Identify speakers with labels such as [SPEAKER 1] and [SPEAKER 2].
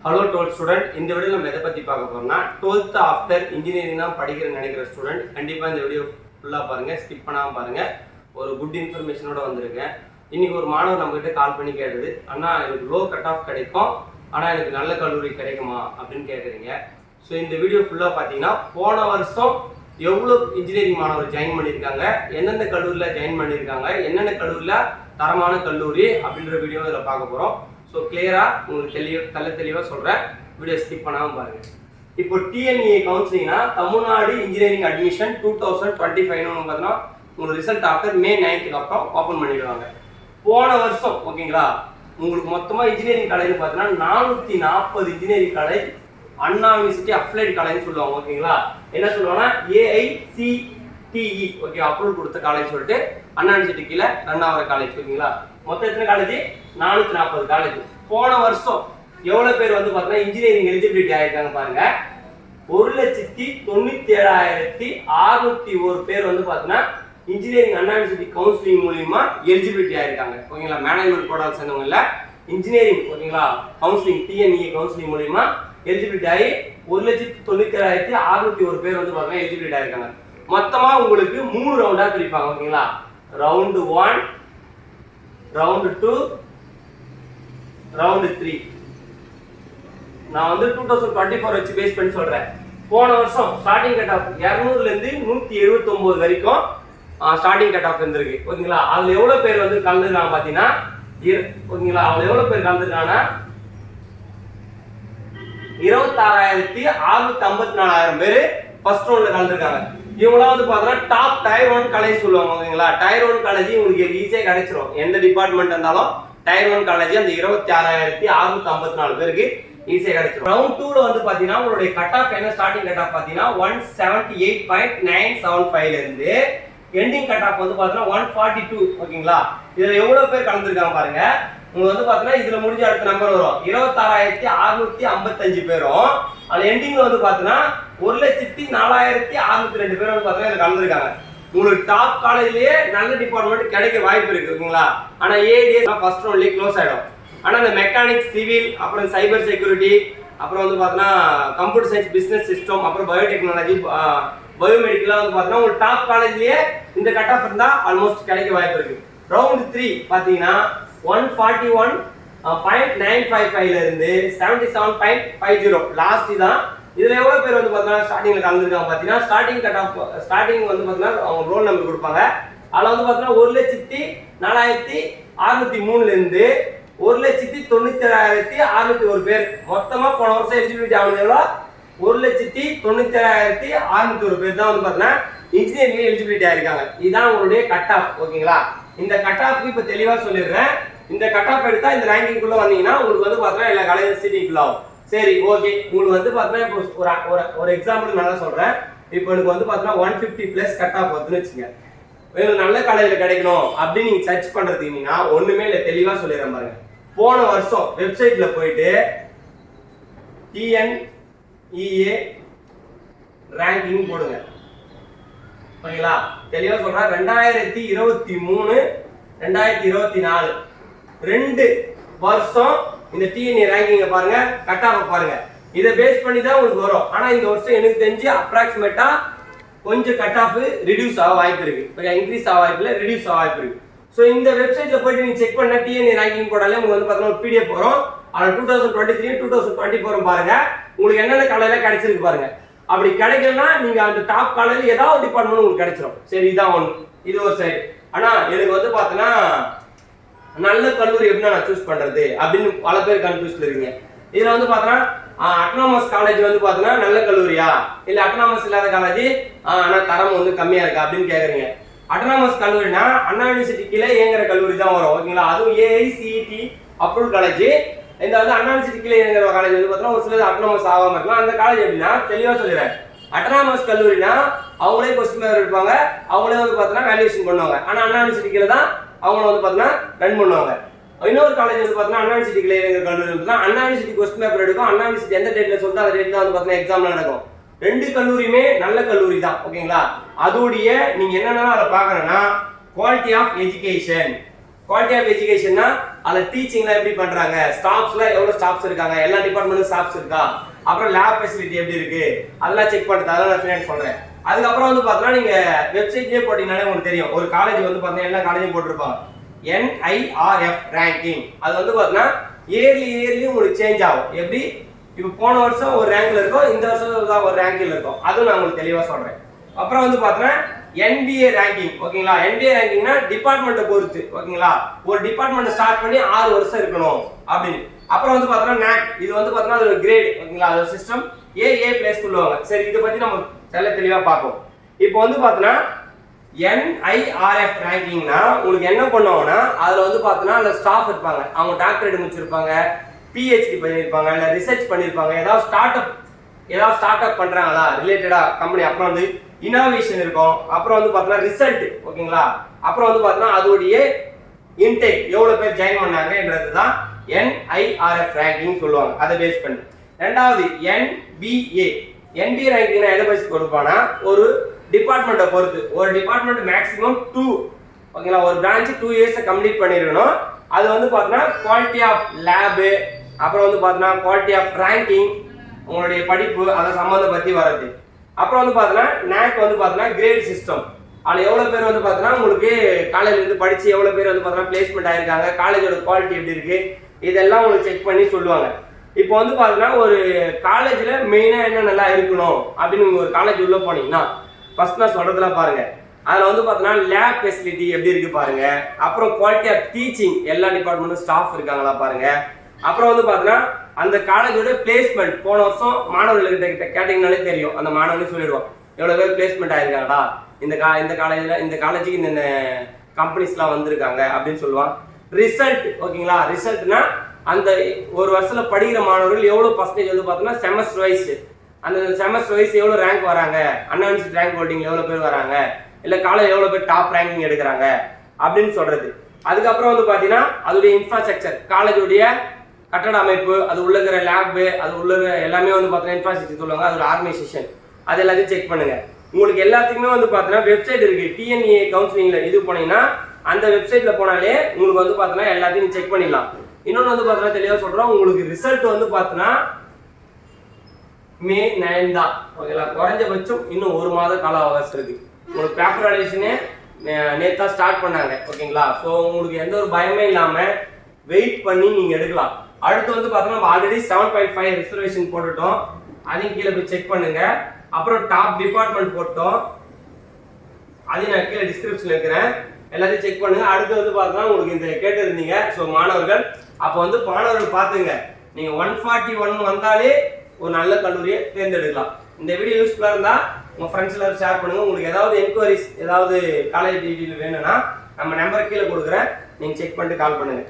[SPEAKER 1] Hello twelfth student இந்த video நம்ம எதை பற்றி பார்க்க போறோம்னா டுவெல்த் ஆஃப்டர் இன்ஜினியரிங் தான் படிக்கிற நினைக்கிற ஸ்டூடெண்ட் கண்டிப்பாக இந்த வீடியோ ஃபுல்லாக பாருங்கள் ஸ்கிப் பண்ணாமல் பாருங்கள் ஒரு குட் இன்ஃபர்மேஷனோட வந்திருக்கேன் இன்னைக்கு ஒரு மாணவர் நம்மக்கிட்ட கால் பண்ணி கேட்டது ஆனால் எனக்கு லோ கட் ஆஃப் கிடைக்கும். ஆனால் எனக்கு நல்ல கல்லூரி கிடைக்குமா? அப்படின்னு கேட்குறீங்க ஸோ இந்த வீடியோ ஃபுல்லாக பார்த்தீங்கன்னா போன வருஷம் எவ்வளோ இன்ஜினியரிங் மாணவர் ஜாயின் பண்ணியிருக்காங்க எந்தெந்த கல்லூரியில் ஜாயின் பண்ணியிருக்காங்க என்னென்ன கல்லூரியில் தரமான கல்லூரி அப்படின்ற வீடியோ இதில் பார்க்க போகிறோம் ஸோ கிளியராக உங்களுக்கு தெளிவ தள்ள தெளிவாக சொல்கிறேன் வீடியோ ஸ்கிப் பண்ணாமல் பாருங்கள் இப்போ TNE கவுன்சிலிங்னா Tamil Nadu engineering admission two thousand twenty ஃபைவ்னு பார்த்தீங்கன்னா உங்களுக்கு ரிசல்ட் ஆஃப்டர் மே நைன்த்துக்கு அப்புறம் ஓப்பன் பண்ணிடுவாங்க. போன வருஷம் ஓகேங்களா? உங்களுக்கு மொத்தமாக இன்ஜினியரிங் காலேஜ் பார்த்தீங்கன்னா நானூற்றி நாற்பது engineering college Anna university applied காலேஜ்னு சொல்லுவாங்க ஓகேங்களா? என்ன சொல்லுவாங்கன்னா ஏஐசிடிஇ ஓகே அப்ரூவல் கொடுத்த காலேஜ் சொல்லிட்டு அண்ணா யூனிவர்சிட்டி கீழே ரன் ஆகிற காலேஜ் ஓகேங்களா? மொத்தம் எத்தனை காலேஜ் நானூற்றி நாற்பது காலேஜ் போன வருஷம் எவ்வளோ பேர் வந்து பார்த்தீங்கன்னா இன்ஜினியரிங் எலிஜிபிலிட்டி ஆயிருக்காங்க பாருங்க. ஒரு லட்சத்தி தொண்ணூத்தி ஏழாயிரத்தி அறுநூத்தி ஒரு பேர் வந்து பாத்தீங்கன்னா இன்ஜினியரிங் அண்ணா யூனிவர்சிட்டி கவுன்சிலிங் மூலியமா எலிஜிபிலிட்டி ஆயிருக்காங்க. ஓகேங்களா? மேனேஜ்மெண்ட் கோடால் சேர்ந்தவங்க இல்ல. இன்ஜினியரிங் ஓகேங்களா? கவுன்சிலிங் டிஎன்இ கவுன்சிலிங் மூலியமா எலிஜிபிலிட்டி ஆகி ஒரு லட்சத்தி தொண்ணூத்தி ஏழாயிரத்தி அறுநூத்தி ஒரு பேர் வந்து பார்த்தீங்கன்னா எலிஜிபிலிட்டி ஆயிருக்காங்க. மொத்தமா உங்களுக்கு மூணு ரவுண்டா பிரிப்பாங்க. ஓகேங்களா? Round one round two round three நான் வந்து டூ தௌசண்ட் டுவெண்ட்டி ஃபோர் வச்சு பேஸ் பண்ணி சொல்றேன். போன வருஷம் ஸ்டார்டிங் கட் ஆஃப் இரநூறுலேருந்து நூற்றி எழுபத்தொம்போது வரைக்கும் ஸ்டார்டிங் கட் ஆஃப் இருந்திருக்கு. ஓகேங்களா? அதில் எவ்வளோ பேர் வந்து கலந்துருக்காங்க பார்த்தீங்கன்னா இரு- ஓகேங்களா? அதில் எவ்வளோ பேர் கலந்துருக்காங்கன்னா இருபத்தாறாயிரத்தி அறுநூத்தி ஐம்பத்தி நாலாயிரம் பேர் ஃபர்ஸ்ட் ரவுண்ட்ல கலந்துருக்காங்க. இவங்களாம் வந்து பார்த்தோன்னா டாப் டயர் ஒன் காலேஜ் சொல்லுவாங்க ஓகேங்களா? டயர் ஒன் காலேஜ் உங்களுக்கு ஈஸியாக கிடைச்சிரும். எந்த டிபார்ட்மெண்ட் இருந்தாலும் டயர் ஒன் காலேஜ் அந்த இருபத்தி ஆறாயிரத்தி அறுநூத்தி ஐம்பத்தி நாலு பேருக்கு ஈஸியாக கிடைச்சிரும். ரவுண்ட் டூல வந்து பார்த்தீங்கன்னா உங்களுடைய கட் ஆஃப் என்ன? ஸ்டார்டிங் கட் ஆஃப் பார்த்தீங்கன்னா one seventy eight point nine seven ஃபைவ்ல இருந்து எண்டிங் கட் ஆஃப் வந்து பார்த்தீங்கன்னா ஒன் ஃபார்ட்டி டூ ஓகேங்களா? இதில் எவ்வளோ பேர் கலந்துருக்காங்க பாருங்க. உங்களுக்கு வந்து பார்த்தீங்கன்னா இதில் முடிஞ்ச அடுத்த நம்பர் வரும். இருபத்தாறாயிரத்தி அறுநூத்தி ஐம்பத்தஞ்சு பேரும். அது எண்டிங்கில் வந்து பார்த்தீங்கன்னா ஒரு லட்சத்தி நாலாயிரத்தி அறுநூத்தி ரெண்டு பேர் வந்து பார்த்தீங்கன்னா இதுல கலந்துருக்காங்க. உங்களுக்கு டாப் காலேஜ்லயே நல்ல டிபார்ட்மெண்ட் கிடைக்க வாய்ப்பு இருக்கு ஓகேங்களா ஆனா ஏடிஎஸ் ஃபர்ஸ்ட் ரவுண்ட்லயே க்ளோஸ் ஆயிடும். ஆனா இந்த மெக்கானிக்ஸ் சிவில் அப்புறம் சைபர் செக்யூரிட்டி அப்புறம் வந்து பார்த்தீங்கன்னா கம்ப்யூட்டர் சயின்ஸ் பிசினஸ் சிஸ்டம் அப்புறம் பயோடெக்னாலஜி பயோமெடிக்கலாம் வந்து பார்த்தீங்கன்னா உங்களுக்கு டாப் காலேஜ்லயே இந்த கட் ஆஃப் இருந்தால் ஆல்மோஸ்ட் கிடைக்க வாய்ப்பு இருக்கு. ரவுண்ட் த்ரீ பார்த்தீங்கன்னா one forty one point nine five ஃபைவ்ல இருந்து seventy seven point five zero last தான் இதுல எவ்வளவு பேர் வந்து பார்த்தீங்கன்னா ஸ்டார்டிங்ல கலந்துருக்காங்க பார்த்தீங்கன்னா ஸ்டார்டிங் கட் ஆஃப் ஸ்டார்டிங் வந்து பார்த்தீங்கன்னா அவங்க ரோல் நம்பர் கொடுப்பாங்க. அதில் வந்து பார்த்தீங்கன்னா ஒரு லட்சத்தி நாலாயிரத்தி அறுநூத்தி மூணுல இருந்து ஒரு லட்சத்தி தொண்ணூத்தி ஏழாயிரத்தி அறுநூத்தி ஒரு பேர். மொத்தமா போன வருஷம் எலிஜிபிலிட்டி ஆனது எவ்வளோ? ஒரு லட்சத்தி தொண்ணூத்தி ஏழாயிரத்தி அறுநூத்தி ஒரு பேர் தான் வந்து பார்த்தீங்கன்னா இன்ஜினியரிங் எலிஜிபிலிட்டி ஆயிருக்காங்க. இதுதான் உங்களுடைய கட் ஆஃப் ஓகேங்களா? இந்த கட் ஆஃப் இப்போ தெளிவா சொல்லிடுறேன். இந்த கட் ஆஃப் எடுத்தா இந்த ரேங்கிங் குள்ள வந்தீங்கன்னா உங்களுக்கு வந்து பார்த்தீங்கன்னா எல்லா காலேஜ் சீட்டிங் ஆகும். சரி ஓகே உங்களுக்கு வந்து பார்த்தீங்கன்னா இப்போ ஒரு ஒரு ஒரு எக்ஸாம்பிள் நல்லா சொல்கிறேன் இப்போ எனக்கு வந்து பார்த்தீங்கன்னா one fifty plus cut off வருதுன்னு வச்சுங்க. நல்ல காலேஜில் கிடைக்கணும் அப்படின்னு நீங்கள் சர்ச் பண்றதுக்குன்னா ஒன்றுமே இல்லை தெளிவாக சொல்லிடுறேன் பாருங்க. போன வருஷம் வெப்சைட்டில் போயிட்டு டிஎன்இஏ ரேங்கிங் போடுங்க. ஓகேங்களா? தெளிவாக சொல்கிறேன் ரெண்டாயிரத்தி இருபத்தி மூணு ரெண்டாயிரத்தி இருபத்தி நாலு. ரெண்டு வருஷம் இந்த டிஎன்ஏ ரேங்கிங்க பாருங்க கட் ஆஃப் பாருங்க. இதை பேஸ் பண்ணி தான் உங்களுக்கு வரும். ஆனா இந்த வருஷம் எனக்கு தெரிஞ்சு அப்ராக்சிமேட்டா கொஞ்சம் கட் ஆஃப் ரிடியூஸ் ஆக வாய்ப்பு இருக்கு. ஓகே இன்க்ரீஸ் ஆக வாய்ப்பு இல்லை ரிடியூஸ் ஆக வாய்ப்பு இருக்கு. ஸோ இந்த வெப்சைட்ல போயிட்டு நீங்க செக் பண்ண டிஎன்ஏ ரேங்கிங் போடாலே உங்களுக்கு வந்து பார்த்தீங்கன்னா ஒரு பிடிஎஃப் வரும். அதில் two thousand twenty three two thousand twenty ஃபோரும் பாருங்க. உங்களுக்கு என்னென்ன காலையில கிடைச்சிருக்கு பாருங்க. அப்படி கிடைக்கலன்னா நீங்க அந்த டாப் காலையில் ஏதாவது டிபார்ட்மெண்ட் உங்களுக்கு கிடைச்சிடும் சரி இதான் ஒன்று இது ஒரு சைடு ஆனால் எனக்கு வந்து பார்த்தோன்னா நல்ல கல்லூரி எப்படி நான் சூஸ் பண்றது அப்படின்னு பல பேர் கன்ஃபியூஸ்ல இருக்கீங்க இதுல வந்து பார்த்தோன்னா அட்டானமஸ் காலேஜ் வந்து பார்த்தோன்னா நல்ல கல்லூரியா? இல்ல அட்டானமஸ் இல்லாத காலேஜ் ஆனா தரம் வந்து கம்மியா இருக்கா அப்படின்னு கேக்குறீங்க. அட்டானமஸ் கல்லூரினா அண்ணா யூனிவர்சிட்டி கீழே இயங்குற கல்லூரி தான் வரும் ஓகேங்களா அதுவும் ஏஐசிஇடி அப்ரூவ் காலேஜ் இந்த வந்து அண்ணா யூனிவர்சிட்டி கீழே இயங்குற காலேஜ் வந்து பார்த்தோன்னா ஒரு சிலது அட்டானமஸ் ஆகாம இருக்கலாம். அந்த காலேஜ் எப்படின்னா தெளிவா சொல்லிடுறேன். அட்டானமஸ் கல்லூரினா அவங்களே கொஸ்டின் பேப்பர் எடுப்பாங்க. அவங்களே வந்து பார்த்தோன்னா வேல்யூஷன் பண்ணுவாங்க. ஆனால் அண்ணா யூனிவர்சிட்டி கீழே தான் அவங்கள வந்து பார்த்தீங்கன்னா ரன் பண்ணுவாங்க. இன்னொரு காலேஜ் வந்து பார்த்தீங்கன்னா அண்ணா யூனிவர்சிட்டி கல்லூரி தான் அண்ணா யூனிவர்சிட்டி கொஸ்டின் பேப்பர் எடுக்கும். அண்ணா யூனிவர்சிட்டி எந்த டேட்ல சொல்லிட்டு அந்த டேட்டில் வந்து பார்த்தீங்கன்னா எக்ஸாம் நடக்கும். ரெண்டு கல்லூரியுமே நல்ல கல்லூரி தான் ஓகேங்களா? அதோடைய நீங்க என்னென்ன அதை பார்க்கணும்னா quality of education quality of எஜுகேஷன்னா அதில் டீச்சிங்லாம் எப்படி பண்றாங்க? ஸ்டாஃப்ஸ்லாம் எவ்வளோ ஸ்டாஃப்ஸ் இருக்காங்க? எல்லா டிபார்ட்மெண்ட்டும் ஸ்டாஃப்ஸ் இருக்கா? அப்புறம் லேப் ஃபெசிலிட்டி எப்படி இருக்கு? அதெல்லாம் செக் பண்ணுறது அதெல்லாம் நான் பின்னாடி சொல்றேன். அதுக்கப்புறம் வந்து பார்த்தீங்கன்னா நீங்கள் வெப்சைட்லேயே போட்டிங்கனாலே உங்களுக்கு தெரியும். ஒரு காலேஜ் வந்து பார்த்தீங்கன்னா எல்லா காலேஜும் போட்டிருப்பாங்க. என்ஐஆர்எஃப் ரேங்கிங் அது வந்து பார்த்தீங்கன்னா இயர்லி இயர்லி உங்களுக்கு சேஞ்ச் ஆகும். எப்படி? இப்போ போன வருஷம் ஒரு ரேங்க்ல இருக்கும் இந்த வருஷம் தான் ஒரு ரேங்கில் இருக்கும். அதுவும் நான் உங்களுக்கு தெளிவாக சொல்கிறேன் அப்புறம் வந்து பார்த்தீங்கன்னா என்பிஏ ரேங்கிங் ஓகேங்களா? என்பிஏ ரேங்கிங்னா டிபார்ட்மெண்ட்டை பொறுத்து. ஓகேங்களா? ஒரு டிபார்ட்மெண்ட் ஸ்டார்ட் பண்ணி ஆறு வருஷம் இருக்கணும் அப்படின்னு. அப்புறம் வந்து பார்த்தீங்கன்னா நேக் இது வந்து பார்த்தீங்கன்னா அது ஒரு கிரேட் ஓகேங்களா? அது சிஸ்டம் ஏ ஏ பிளேஸ் சொல்லுவாங்க. சரி இதை பற்றி நம்ம தெல்ல தெளிவாக பார்ப்போம். இப்போ வந்து பார்த்தோன்னா என்ஐஆர்எஃப் ரேங்கிங்னா உங்களுக்கு என்ன பண்ணுவாங்கன்னா அதில் வந்து பார்த்தோன்னா அந்த ஸ்டாஃப் இருப்பாங்க. அவங்க டாக்டரேட் முடிச்சிருப்பாங்க பிஹெச்டி பண்ணியிருப்பாங்க இல்லை ரிசர்ச் பண்ணியிருப்பாங்க ஏதாவது ஸ்டார்ட் அப் ஏதாவது ஸ்டார்ட் அப் பண்ணுறாங்களா ரிலேட்டடாக கம்பெனி அப்புறம் வந்து இனோவேஷன் இருக்கும். அப்புறம் வந்து பார்த்தோன்னா ரிசல்ட் ஓகேங்களா? அப்புறம் வந்து பார்த்தோன்னா அதோடைய இன்டேக் எவ்வளோ பேர் ஜாயின் பண்ணாங்கன்றது தான் என்ஐஆர்எஃப் ரேங்கிங் சொல்லுவாங்க. அதை பேஸ் பண்ணி. ரெண்டாவது என்பிஏ என்டி ரேங்கிங்னா எதை பேசி கொடுப்பானா ஒரு டிபார்ட்மெண்ட்டை பொறுத்து. ஒரு டிபார்ட்மெண்ட் மேக்ஸிமம் டூ ஓகேங்களா ஒரு பிரான்ச் டூ இயர்ஸை கம்ப்ளீட் பண்ணிருக்கணும். அது வந்து பார்த்தீங்கன்னா குவாலிட்டி ஆஃப் லேபு அப்புறம் வந்து பார்த்தீங்கன்னா குவாலிட்டி ஆஃப் ரேங்கிங் உங்களுடைய படிப்பு அதை சம்மந்தம் பற்றி வர்றது. அப்புறம் வந்து பார்த்தீங்கன்னா நேக் வந்து பார்த்தீங்கன்னா கிரேட் சிஸ்டம் அதில் எவ்வளோ பேர் வந்து பார்த்தீங்கன்னா உங்களுக்கு காலேஜ்லேருந்து படித்து எவ்வளோ பேர் வந்து பார்த்தீங்கன்னா பிளேஸ்மெண்ட் ஆயிருக்காங்க காலேஜோட குவாலிட்டி எப்படி இருக்குது இதெல்லாம் உங்களுக்கு செக் பண்ணி சொல்லுவாங்க. இப்போ வந்து பார்த்தீங்கன்னா ஒரு காலேஜில் மெயினாக என்ன நல்லா இருக்கணும் அப்படின்னு நீங்கள் ஒரு காலேஜ் உள்ளே போனீங்கன்னா ஃபர்ஸ்ட் நான் சொல்கிறதுலாம் பாருங்கள் அதில் வந்து பார்த்தீங்கன்னா லேப் ஃபெசிலிட்டி எப்படி இருக்குது பாருங்கள் அப்புறம் குவாலிட்டி ஆஃப் டீச்சிங் எல்லா டிபார்ட்மெண்ட்டும் ஸ்டாஃப் இருக்காங்களா பாருங்கள் அப்புறம் வந்து பார்த்தீங்கன்னா அந்த காலேஜோட பிளேஸ்மெண்ட் போன வருஷம் மாணவர்கள்கிட்ட கிட்ட கேட்டிங்கனாலே தெரியும். அந்த மாணவர்களே சொல்லிடுவோம் எவ்வளோ பேர் பிளேஸ்மெண்ட் ஆயிருக்காங்கடா? இந்த கா இந்த காலேஜில் இந்த காலேஜுக்கு இந்த கம்பெனிஸ்லாம் வந்திருக்காங்க அப்படின்னு சொல்லுவான் ரிசல்ட் ஓகேங்களா ரிசல்ட்னா அந்த ஒரு வருஷத்தில் படிக்கிற மாணவர்கள் எவ்வளோ பர்சன்டேஜ் வந்து பார்த்தோன்னா செமஸ்டர் வைஸ் அந்த செமஸ்டர் வைஸ் எவ்வளோ ரேங்க் வராங்க? அன்அன்சிட் ரேங்க் ஹோல்டிங் எவ்வளோ பேர் வராங்க? இல்லை காலேஜ் எவ்வளோ பேர் டாப் ரேங்கிங் எடுக்கிறாங்க? அப்படின்னு சொல்கிறது அதுக்கப்புறம் வந்து பார்த்தீங்கன்னா அதோடைய இன்ஃப்ராஸ்ட்ரக்சர் காலேஜுடைய கட்டட அமைப்பு அது உள்ள இருக்கிற லேபு அது உள்ள இருக்கிற எல்லாமே வந்து பார்த்தீங்கன்னா இன்ஃப்ராஸ்ட்ரக்சர் சொல்லுவாங்க. அதோட ஆர்கனைசேஷன் அது எல்லாத்தையும் செக் பண்ணுங்க. உங்களுக்கு எல்லாத்துக்குமே வந்து பார்த்தீங்கன்னா வெப்சைட் இருக்கு. டிஎன்ஏ கவுன்சிலிங்கில் இது போனீங்கன்னா அந்த வெப்சைட்டில் போனாலே உங்களுக்கு வந்து பார்த்தீங்கன்னா எல்லாத்தையும் செக் பண்ணிடலாம். இன்னொன்று வந்து பார்த்தீங்கன்னா தெளிவாக சொல்கிறோம் உங்களுக்கு ரிசல்ட் வந்து பார்த்தீங்கன்னா மே நைன் தான். ஓகேங்களா? குறைஞ்சபட்சம் இன்னும் ஒரு மாத கால அவகாசம் இருக்கு. உங்களுக்கு பேப்பர் அடிஷனே நேத்தா ஸ்டார்ட் பண்ணாங்க. ஓகேங்களா? ஸோ உங்களுக்கு எந்த ஒரு பயமே இல்லாமல் வெயிட் பண்ணி நீங்கள் எடுக்கலாம். அடுத்து வந்து பார்த்தோம்னா already seven point five reservation போட்டுட்டோம். அதையும் கீழே போய் செக் பண்ணுங்க. அப்புறம் டாப் டிபார்ட்மெண்ட் போட்டோம். அதையும் நான் கீழே டிஸ்கிரிப்ஷன் இருக்கிறேன் எல்லாத்தையும் செக் பண்ணுங்க. அடுத்து வந்து பார்த்தா உங்களுக்கு இந்த கேட்டிருந்தீங்க ஸோ மாணவர்கள் அப்போ வந்து மாணவர்கள் பார்த்துங்க. நீங்கள் ஒன் ஃபார்ட்டி ஒன் வந்தாலே ஒரு நல்ல கல்லூரியை தேர்ந்தெடுக்கலாம். இந்த வீடியோ யூஸ்ஃபுல்லாக இருந்தால் உங்கள் ஃப்ரெண்ட்ஸ் எல்லாரும் ஷேர் பண்ணுங்கள் உங்களுக்கு ஏதாவது என்கொயரிஸ் ஏதாவது காலேஜ் டீட்டெயில் வேணும்னா நம்ம நம்பர் கீழே கொடுக்குறேன். நீங்கள் செக் பண்ணிட்டு கால் பண்ணுங்கள்